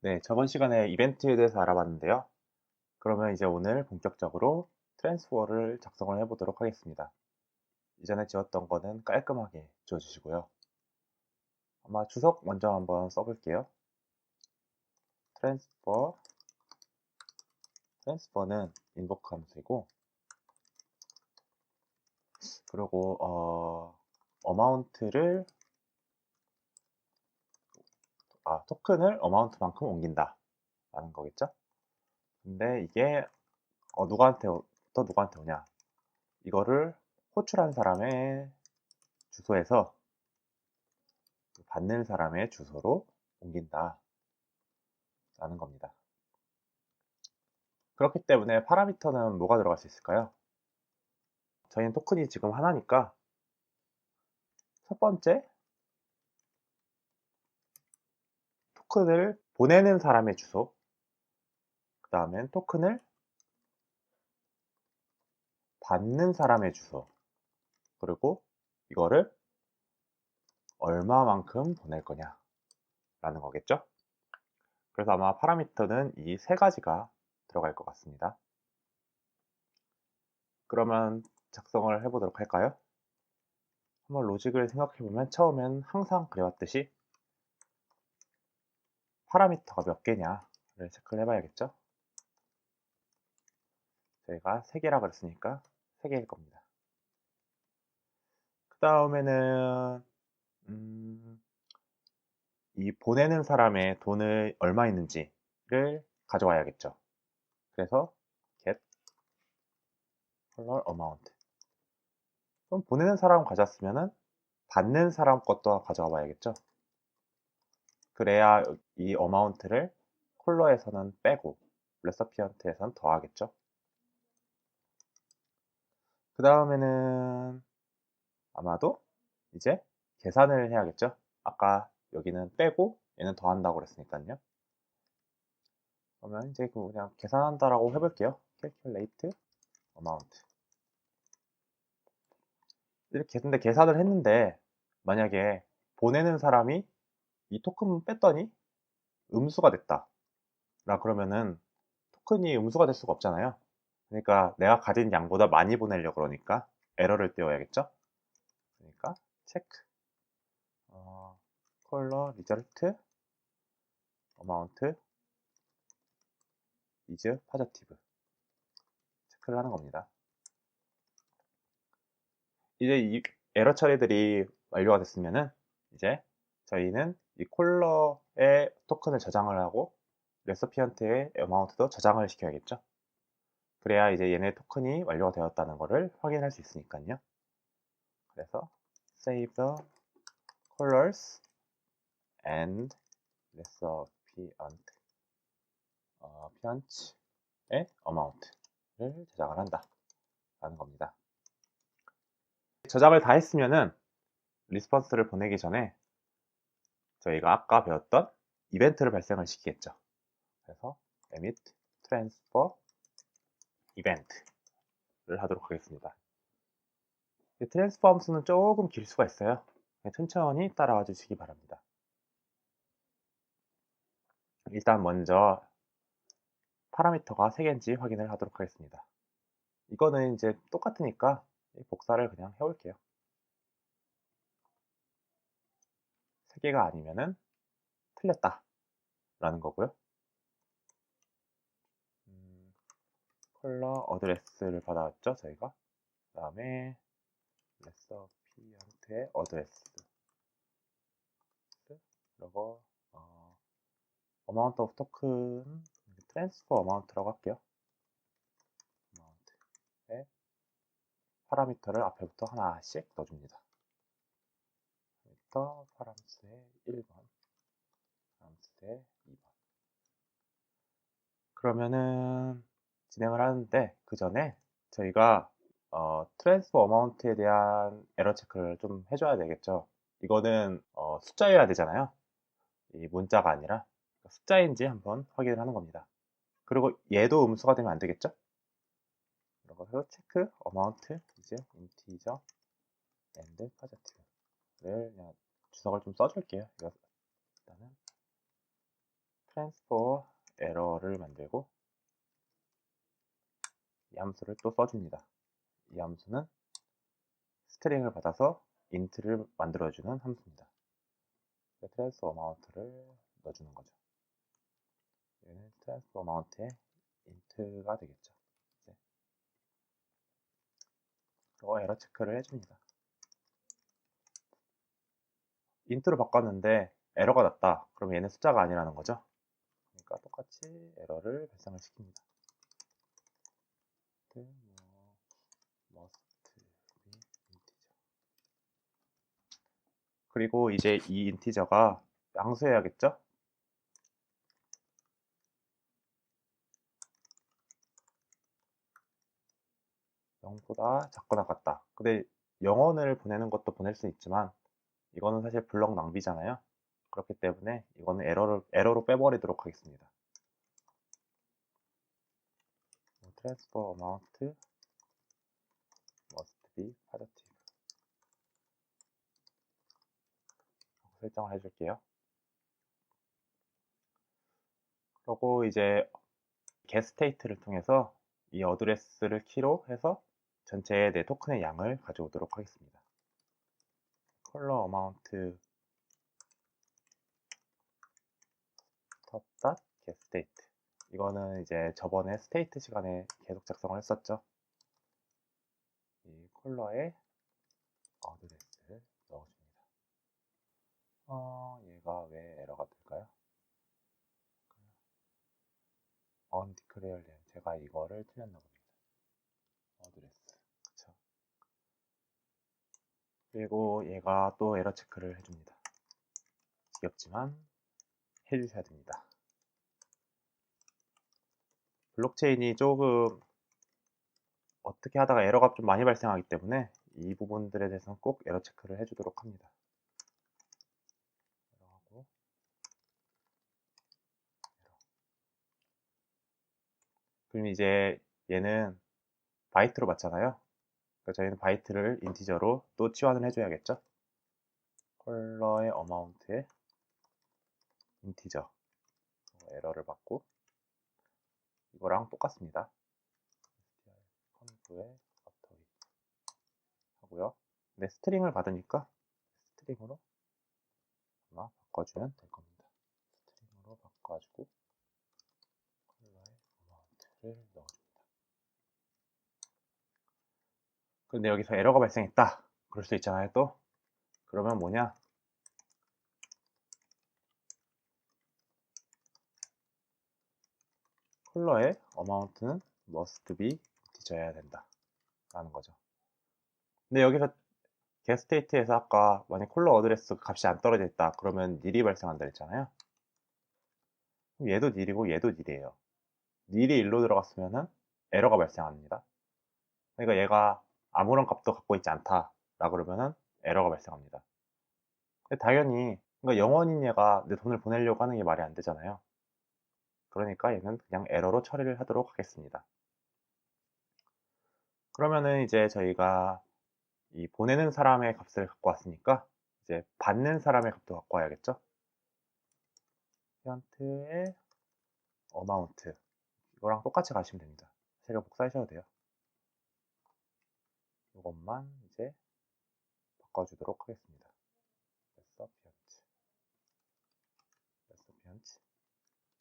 네, 저번 시간에 이벤트에 대해서 알아봤는데요. 그러면 이제 오늘 본격적으로 트랜스퍼를 작성을 해보도록 하겠습니다. 이전에 지웠던 거는 깔끔하게 지워주시고요. 아마 주석 먼저 한번 써볼게요. 트랜스퍼 트랜스퍼는 인보크 함수이고 그리고 어, 어마운트를 아, 토큰을 어마운트만큼 옮긴다 라는 거겠죠? 근데 이게 어, 누구한테 또 누구한테 오냐? 이거를 호출한 사람의 주소에서 받는 사람의 주소로 옮긴다 라는 겁니다. 그렇기 때문에 파라미터는 뭐가 들어갈 수 있을까요? 저희는 토큰이 지금 하나니까 첫 번째 토큰을 보내는 사람의 주소 그 다음엔 토큰을 받는 사람의 주소 그리고 이거를 얼마만큼 보낼 거냐 라는 거겠죠 그래서 아마 파라미터는 이 세 가지가 들어갈 것 같습니다 그러면 작성을 해보도록 할까요? 한번 로직을 생각해보면 처음엔 항상 그래왔듯이 파라미터가 몇 개냐를 체크를 해봐야겠죠. 저희가 3개라 그랬으니까 3개일 겁니다. 그 다음에는 음, 이 보내는 사람의 돈을 얼마 있는지를 가져와야겠죠. 그래서 get color amount 그럼 보내는 사람 가져왔으면은 받는 사람 것도 가져와 봐야겠죠. 그래야 이 어마운트를 콜러에서는 빼고 레서피언트에서는 더하겠죠. 그 다음에는 아마도 이제 계산을 해야겠죠. 아까 여기는 빼고 얘는 더한다고 그랬으니까요. 그러면 이제 그냥 계산한다라고 해볼게요. calculate amount. 이렇게 근데 계산을 했는데 만약에 보내는 사람이 이 토큰 뺐더니 음수가 됐다. 라 그러면은 토큰이 음수가 될 수가 없잖아요. 그러니까 내가 가진 양보다 많이 보내려고 그러니까 에러를 띄워야겠죠. 그러니까 체크 어, 컬러 리절트 어마운트 이즈 파저티브 체크를 하는 겁니다. 이제 이 에러 처리들이 완료가 됐으면은 이제 저희는 이 콜러의 토큰을 저장을 하고 레서피언트의 어마운트도 저장을 시켜야겠죠. 그래야 이제 얘네 토큰이 완료가 되었다는 것을 확인할 수 있으니까요. 그래서 save the colors and recipient 어, 피언츠의 amount를 저장을 한다 라는 겁니다. 저장을 다 했으면은 리스폰스를 보내기 전에 저희가 아까 배웠던 이벤트를 발생을 시키겠죠. 그래서 emit transfer event를 하도록 하겠습니다. 트랜스퍼 함수는 조금 길 수가 있어요. 천천히 따라와 주시기 바랍니다. 일단 먼저 파라미터가 3개인지 확인을 하도록 하겠습니다. 이거는 이제 똑같으니까 복사를 그냥 해올게요. 3개가 아니면은 틀렸다 라는 거고요. 음, 컬러 어드레스를 받아왔죠 저희가? 그 다음에 레서피한테 어드레스. 그리고 어, amount of token transfer amount라고 할게요. amount에 파라미터를 앞에부터 하나씩 넣어줍니다. 파라미터 파람스의 1번, 파람스의 2번. 그러면은 진행을 하는데 그 전에 저희가 어, 트랜스퍼 어마운트에 대한 에러 체크를 좀 해줘야 되겠죠. 이거는 어, 숫자여야 되잖아요. 이 문자가 아니라 숫자인지 한번 확인을 하는 겁니다. 그리고 얘도 음수가 되면 안 되겠죠? 그리고 체크 어마운트 이제 인티저 앤드 파저티브를 그냥 주석을 좀 써줄게요. 일단은 transfer error를 만들고 이 함수를 또 써줍니다. 이 함수는 스트링을 받아서 int를 만들어주는 함수입니다. transfer amount를 넣어주는 거죠. 얘는 transfer amount의 int가 되겠죠. 이제. 에러 체크를 해줍니다. Int로 바꿨는데 에러가 났다. 그럼 얘는 숫자가 아니라는 거죠. 그러니까 똑같이 에러를 발생을 시킵니다. 뭐, be integer. 그리고 이제 이 인티저가 양수해야겠죠? 영보다 작거나 같다. 근데 영원을 보내는 것도 보낼 수 있지만 이거는 사실 블럭 낭비잖아요. 그렇기 때문에 이거는 에러를, 에러로 빼버리도록 하겠습니다. 뭐, transfer amount must be positive. 설정을 해줄게요. 그리고 이제 get state를 통해서 이 어드레스를 키로 해서 전체의 내 토큰의 양을 가져오도록 하겠습니다. 컬러 어마운트 top dot get state 이거는 이제 저번에 스테이트 시간에 계속 작성을 했었죠. 이 컬러에 어드레스를 넣어줍니다. 어, 얘가 왜 에러가 될까요? name 제가 이거를 틀렸나 봅니다. 어드레스 그쵸? 그리고 얘가 또 에러 체크를 해줍니다. 지겹지만 해주셔야 됩니다. 블록체인이 조금 어떻게 하다가 에러가 좀 많이 발생하기 때문에 이 부분들에 대해서는 꼭 에러 체크를 해주도록 합니다. 그럼 이제 얘는 바이트로 받잖아요. 그러니까 저희는 바이트를 인티저로 또 치환을 해줘야겠죠. 컬러의 어마운트에 인티저 에러를 받고 이거랑 똑같습니다. 컨프의 어터리 하고요. 근데 스트링을 받으니까 스트링으로 아마 바꿔주면 될 겁니다. 스트링으로 바꿔가지고 컬러의 어마운트를 넣어줍니다. 근데 여기서 에러가 발생했다. 그럴 수 있잖아요, 또. 그러면 뭐냐? 컬러의 어마운트는 must be 뒤져야 된다. 라는 거죠. 근데 여기서 getState에서 아까 만약 컬러 어드레스 값이 안 떨어져 있다. 그러면 닐이 발생한다 했잖아요. 얘도 닐이고 얘도 닐이에요. 닐이 1로 들어갔으면은 에러가 발생합니다. 그러니까 얘가 아무런 값도 갖고 있지 않다. 라 그러면은 에러가 발생합니다. 당연히 그러니까 영원인 얘가 내 돈을 보내려고 하는 게 말이 안 되잖아요. 그러니까 얘는 그냥 에러로 처리를 하도록 하겠습니다. 그러면은 이제 저희가 이 보내는 사람의 값을 갖고 왔으니까 이제 받는 사람의 값도 갖고 와야겠죠? 현트의 어마운트 이거랑 똑같이 가시면 됩니다. 세로 복사하셔도 돼요. 이것만 이제 바꿔주도록 하겠습니다. recipient, recipient,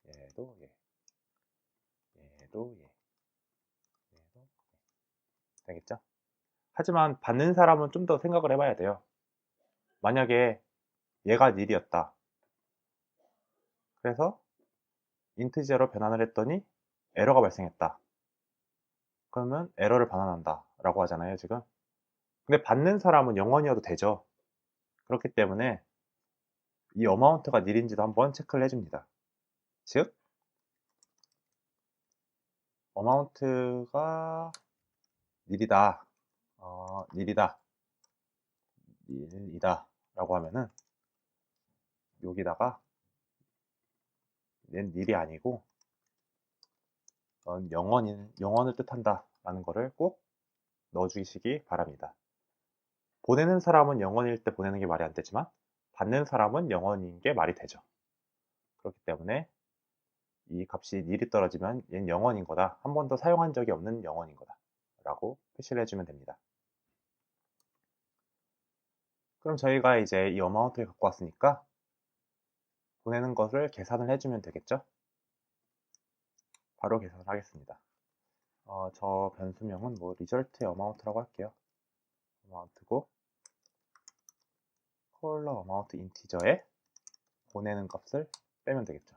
얘도 얘, 얘도 얘, 얘도 얘. 되겠죠? 하지만 받는 사람은 좀 더 생각을 해봐야 돼요. 만약에 얘가 닐이었다. 그래서 인트제로 변환을 했더니 에러가 발생했다. 그러면 에러를 반환한다 라고 하잖아요 지금. 근데 받는 사람은 영원이어도 되죠. 그렇기 때문에 이 어마운트가 닐인지도 한번 체크를 해줍니다. 즉 어마운트가 닐이다. 어, 닐이다. 닐이다. 라고 하면은 여기다가 낸 닐이 아니고 넌 영원인, 영원을 뜻한다 라는 거를 꼭 넣어주시기 바랍니다. 보내는 사람은 영원일 때 보내는 게 말이 안 되지만 받는 사람은 영원인 게 말이 되죠. 그렇기 때문에 이 값이 1이 떨어지면 얘는 0원인 거다. 한 번도 사용한 적이 없는 0원인 거다. 라고 표시를 해주면 됩니다. 그럼 저희가 이제 이 어마운트를 갖고 왔으니까 보내는 것을 계산을 해주면 되겠죠? 바로 계산을 하겠습니다. 어, 저 변수명은 뭐 result의 어마운트라고 할게요. 어마운트고 컬러 어마운트 인티저에 보내는 값을 빼면 되겠죠.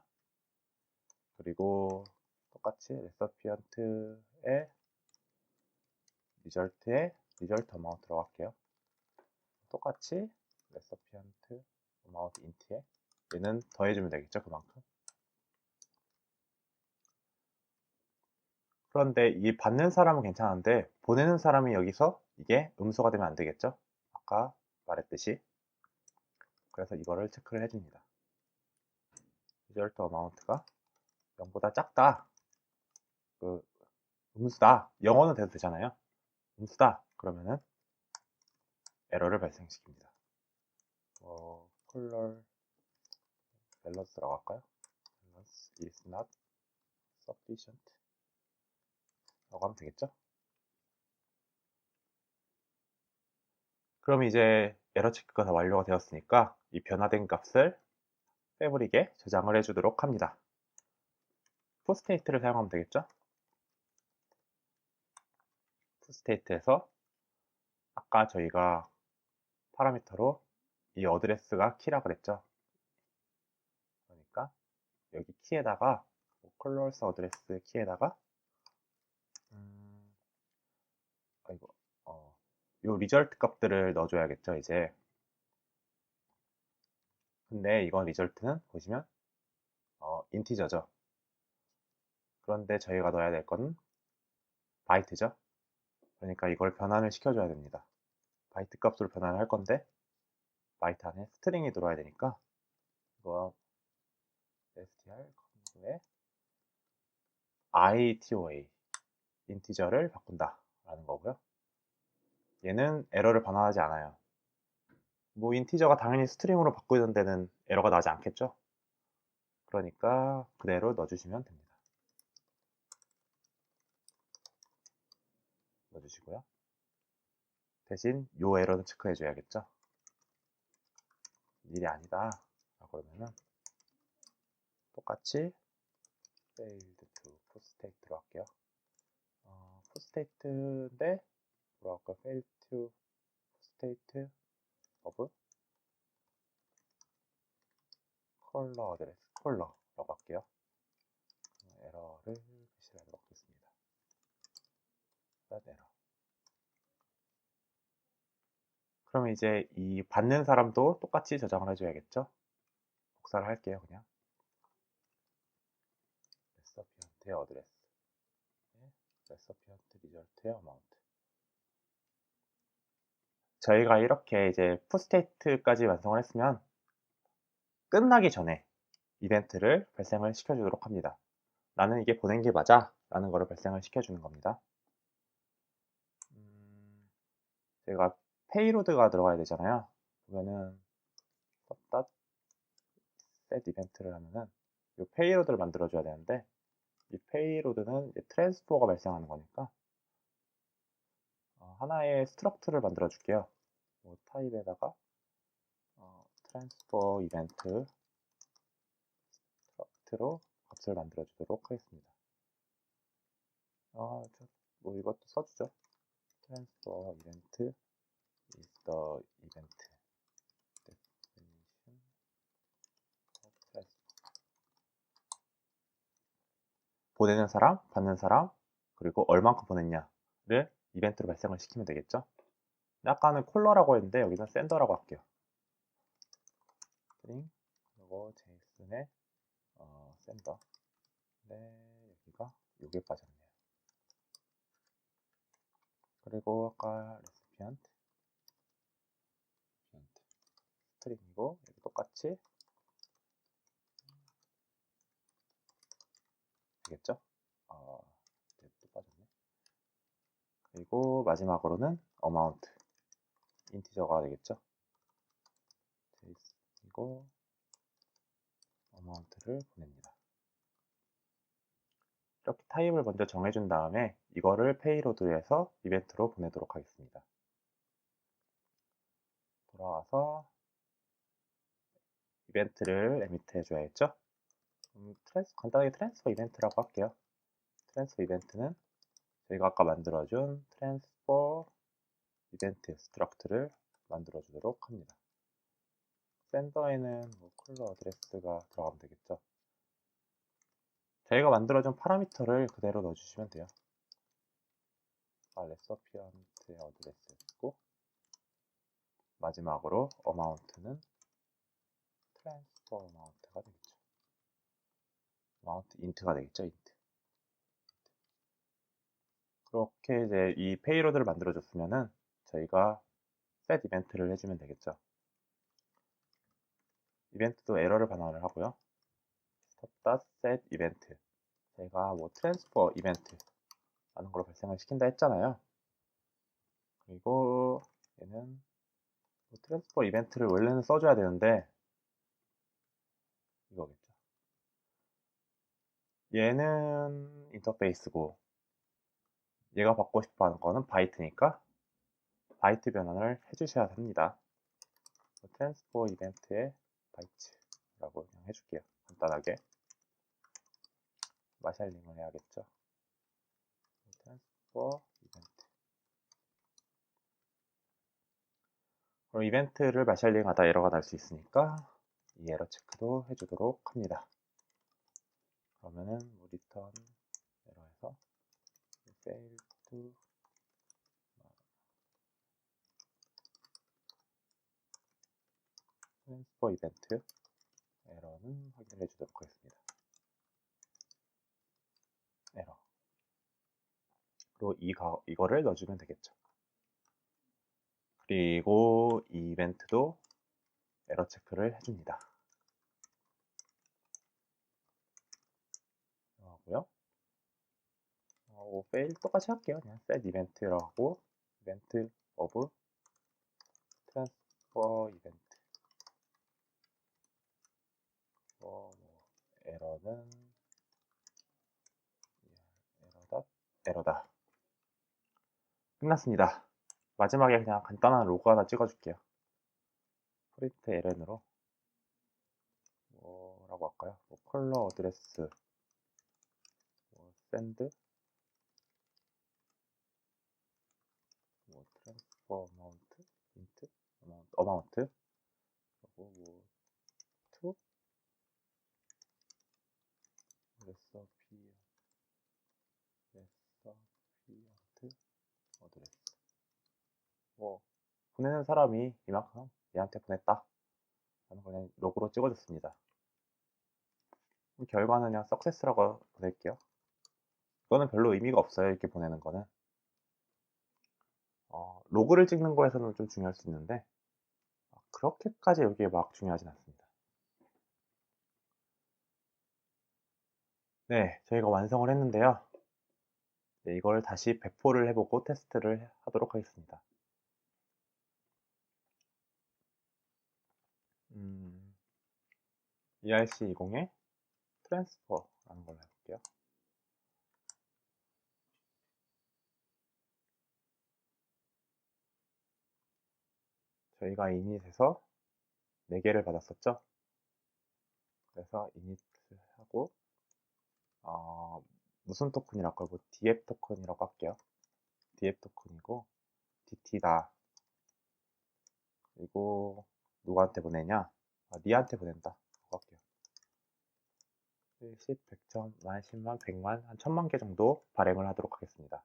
그리고 똑같이 레서피언트의 리절트에 리절트 어마운트라고 할게요. 똑같이 레서피언트 어마운트 인트에 얘는 더해주면 되겠죠 그만큼 그런데 이 받는 사람은 괜찮은데 보내는 사람이 여기서 이게 음수가 되면 안 되겠죠? 아까 말했듯이. 그래서 이거를 체크를 해줍니다. 리절트 어마운트가 0보다 작다. 그 음수다. 영어는 돼도 되잖아요. 음수다. 그러면은 에러를 발생시킵니다. 어, 컬러 밸런스라고 할까요? balance is not sufficient 라고 하면 되겠죠? 그럼 이제 에러 체크가 다 완료가 되었으니까 이 변화된 값을 패브릭에 저장을 해주도록 합니다. 푸스테이트를 사용하면 되겠죠? 푸스테이트에서 아까 저희가 파라미터로 이 어드레스가 키라 그랬죠? 그러니까 여기 키에다가 컬러스 어드레스 키에다가 음, 아이고 어, 요 리절트 값들을 넣어줘야겠죠 이제. 근데 이건 리절트는 보시면 어, 인티저죠. 그런데 저희가 넣어야 될 건 바이트죠. 그러니까 이걸 변환을 시켜줘야 됩니다. 바이트 값으로 변환을 할 건데 바이트 안에 스트링이 들어와야 되니까 이거 str 컴에 itoa 인티저를 바꾼다 라는 거고요 얘는 에러를 반환하지 않아요. 뭐 인티저가 당연히 스트링으로 바꾸는 데는 에러가 나지 않겠죠? 그러니까 그대로 넣어주시면 됩니다. 넣어주시고요. 대신 요 에러는 체크해 줘야겠죠? 일이 아니다. 그러면은 똑같이 failed to poststate로 할게요. 어, poststate인데 뭐라 할까 failed to poststate of 컬러 어드레스 컬러라고 할게요 에러를 표시하도록 하겠습니다 에러 그러면 이제 이 받는 사람도 똑같이 저장을 해줘야겠죠? 복사를 할게요, 그냥. 레서피언트의 어드레스. 레서피언트 리절트의 어마운트. 저희가 이렇게 이제 푸스테이트까지 완성을 했으면 끝나기 전에 이벤트를 발생을 시켜주도록 합니다. 나는 이게 보낸 게 맞아 라는 거를 발생을 시켜주는 겁니다. 음, 제가 페이로드가 들어가야 되잖아요. 보면은 닷 set 이벤트를 하면은 이 페이로드를 만들어 줘야 되는데 이 페이로드는 트랜스포가 발생하는 거니까 어, 하나의 스트럭트를 만들어 줄게요. 뭐 타입에다가 어, 트랜스포 이벤트 스트럭트로 값을 만들어 주도록 하겠습니다. 아, 뭐 이것도 써주죠. 트랜스포 이벤트 of transfer. 보내는 사람, 받는 사람, 그리고 얼만큼 보냈냐를 이벤트로 발생을 시키면 되겠죠. 아까는 콜러라고 했는데 여기는 샌더라고 할게요. 스트링 그리고 제이슨의 어, 샌더. 네, 여기가 요게 빠졌네요. 그리고 아까 레시피언트 스트링이고 여기 똑같이 되겠죠? 어. 그리고 마지막으로는 어마운트 인티저가 되겠죠? 제이슨이고 어마운트를 보냅니다. 이렇게 타입을 먼저 정해준 다음에 이거를 페이로드에서 이벤트로 보내도록 하겠습니다. 돌아와서 이벤트를 에미트 해줘야겠죠? 음, 트랜스, 간단하게 트랜스퍼 이벤트라고 할게요. 트랜스퍼 이벤트는 저희가 아까 만들어준 트랜스퍼 이벤트 스트럭트를 만들어 주도록 합니다. 샌더에는 뭐 컬러 어드레스가 들어가면 되겠죠. 저희가 만들어준 파라미터를 그대로 넣어주시면 돼요. 아, 레서피언트의 어드레스였고 마지막으로 어마운트는 트랜스퍼 어마운트가 되겠죠. 어마운트 인트가 되겠죠, 인트. 그렇게 이제 이 페이로드를 만들어 줬으면은 저희가 set 이벤트를 해주면 되겠죠. 이벤트도 에러를 반환을 하고요. stop.set 이벤트. 제가 뭐 트랜스퍼 이벤트 라는 걸 발생을 시킨다 했잖아요. 그리고 얘는 뭐 트랜스퍼 이벤트를 원래는 써줘야 되는데 이거겠죠. 얘는 인터페이스고 얘가 받고 싶어 하는 거는 바이트니까 바이트 변환을 해주셔야 합니다. 트랜스포 이벤트의 바이트라고 그냥 해줄게요. 간단하게. 마샬링을 해야겠죠. 트랜스포 이벤트. 그럼 이벤트를 마샬링 하다 에러가 날 수 있으니까 이 에러 체크도 해주도록 합니다. 그러면은 뭐 리턴 에러에서 fail to 트랜스퍼 이벤트 에러는 확인해 주도록 하겠습니다. 에러. 그리고 이 가, 이거를 넣어주면 되겠죠. 그리고 이 이벤트도 에러 체크를 해줍니다. 하고요. 어, fail 똑같이 할게요. 그냥 set 이벤트라고 하고 이벤트 of transfer 이벤트 어, 뭐, 에러는 에러다 에러다 끝났습니다. 마지막에 그냥 간단한 로고 하나 찍어줄게요. 프린트 ln으로 뭐라고 할까요? 뭐 컬러 어드레스 뭐 샌드 뭐 트랜스퍼 어마운트 인트 어마운트? 그리고 뭐 투? 레서피 레서피언트 어드레스. 뭐 보내는 사람이 이만큼 얘한테 보냈다. 라는 걸 그냥 로그로 찍어줬습니다. 결과는 그냥 석세스라고 보낼게요. 이거는 별로 의미가 없어요 이렇게 보내는 거는. 어, 로그를 찍는 거에서는 좀 중요할 수 있는데 그렇게까지 여기에 막 중요하진 않습니다. 네 저희가 완성을 했는데요. 네, 이걸 다시 배포를 해보고 테스트를 하도록 하겠습니다. 음, ERC20에 트랜스퍼라는 걸로 해볼게요. 저희가 이닛에서 4개를 받았었죠. 그래서 이닛을 하고 어, 무슨 토큰이라고 하고 DF 토큰이라고 할게요. DF 토큰이고 DT다. 그리고 누구한테 보내냐? 아, 니한테 보낸다. 할게요. 10, 100점, 만, 10만, 100만, 한 1000만 개 정도 발행을 하도록 하겠습니다.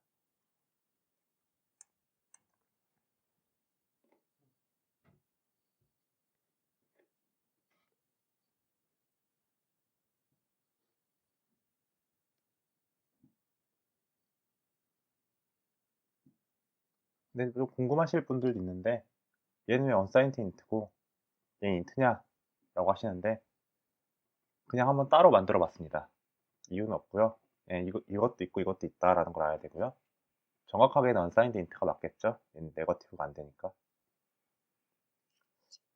근데 좀 궁금하실 분들도 있는데 얘는 왜 언사인트 인트고 얘 인트냐? 라고 하시는데 그냥 한번 따로 만들어 봤습니다. 이유는 없고요. 예, 이거, 이것도 있고 이것도 있다라는 걸 알아야 되고요. 정확하게는 언사인드 인트가 맞겠죠? 얘는 네거티브가 안 되니까.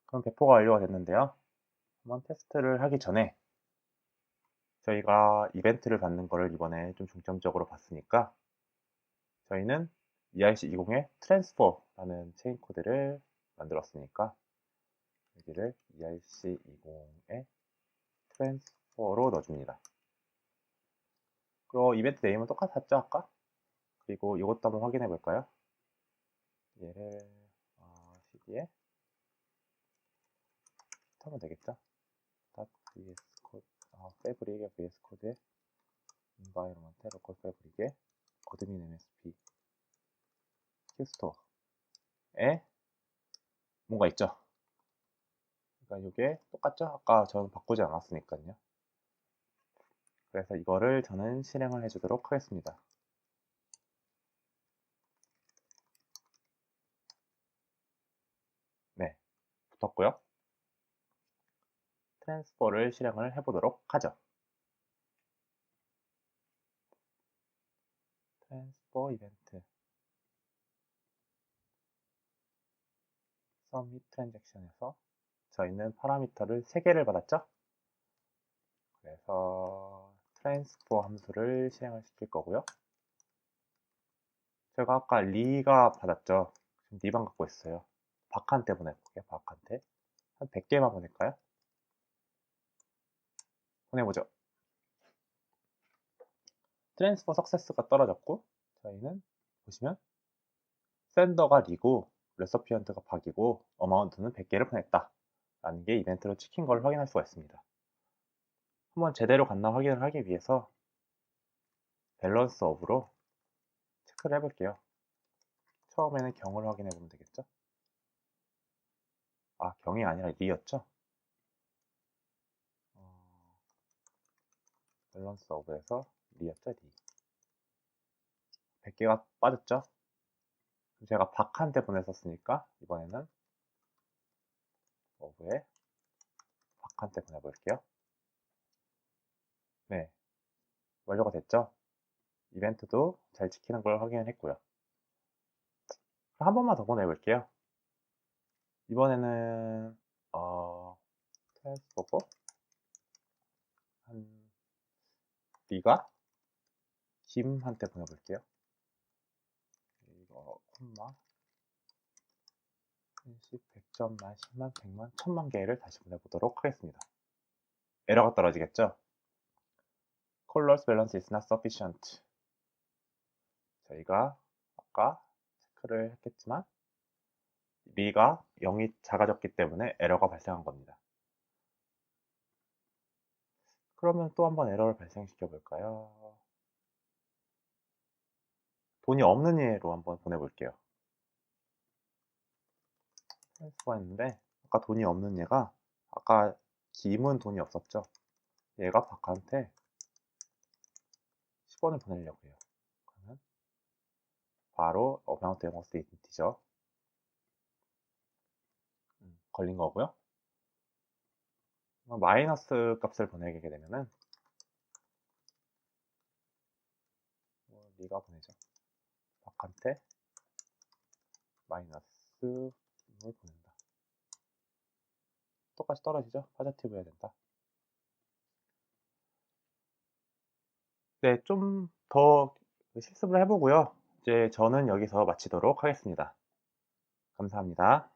그럼 배포가 완료가 됐는데요. 한번 테스트를 하기 전에 저희가 이벤트를 받는 거를 이번에 좀 중점적으로 봤으니까 저희는 ERC20의 트랜스퍼라는 체인 코드를 만들었으니까 여기를 ERC20의 트랜스퍼로 넣어줍니다. 그리고 이벤트 네임은 똑같았죠 아까? 그리고 이것도 한번 확인해 볼까요? 얘를 어, CD에 하면 되겠죠? .vs 코드, 아, 패브릭의 vs 코드에 environment, local fabric에 어드민 msp 큐스토어에 뭔가 있죠? 그러니까 이게 똑같죠? 아까 저는 바꾸지 않았으니까요. 그래서 이거를 저는 실행을 해주도록 하겠습니다. 네, 붙었고요. 트랜스퍼를 실행을 해보도록 하죠. 트랜스퍼 이벤트 서밋 트랜잭션에서 저희는 파라미터를 3개를 받았죠? 그래서 트랜스퍼 함수를 실행을 시킬 거고요. 제가 아까 리가 받았죠? 지금 리만 갖고 있어요. 박한테 보내볼게요. 박한테. 한 100개만 보낼까요? 보내보죠. 트랜스퍼 석세스가 떨어졌고 저희는 보시면 샌더가 리고 레서피언트가 박이고 어마운트는 100개를 보냈다 라는 게 이벤트로 찍힌 걸 확인할 수가 있습니다. 한번 제대로 갔나 확인을 하기 위해서 밸런스 업으로 체크를 해볼게요. 처음에는 경을 확인해 보면 되겠죠? 아, 경이 아니라 리였죠? 어, 밸런스 업에서 리였죠, 리. 100개가 빠졌죠? 제가 박한테 보냈었으니까 이번에는 어브에 박한테 보내볼게요. 네, 완료가 됐죠? 이벤트도 잘 지키는 걸 확인했고요. 한 번만 더 보내볼게요. 이번에는 어, 트랜스포고 한 리가 김한테 보내볼게요. 콤마 10, 100점 만, 10만, 100만, 1000만 개를 다시 보내보도록 하겠습니다. 에러가 떨어지겠죠? Colors balance is not sufficient. 저희가 아까 체크를 했겠지만 리가 0이 작아졌기 때문에 에러가 발생한 겁니다. 그러면 또 한번 에러를 발생시켜 볼까요? 돈이 없는 예로 한번 보내볼게요. 수가 있는데 아까 돈이 없는 얘가 아까 김은 돈이 없었죠. 얘가 박한테 10원을 보내려고 해요. 그러면 바로 amount 인티저 음, 걸린 거고요. 마이너스 값을 보내게 되면은 뭐 리가 보내 죠. 박한테 마이너스 을 보낸다. 똑같이 떨어지죠? 파자티브 해야 된다. 네, 좀 더 실습을 해보고요. 이제 저는 여기서 마치도록 하겠습니다. 감사합니다.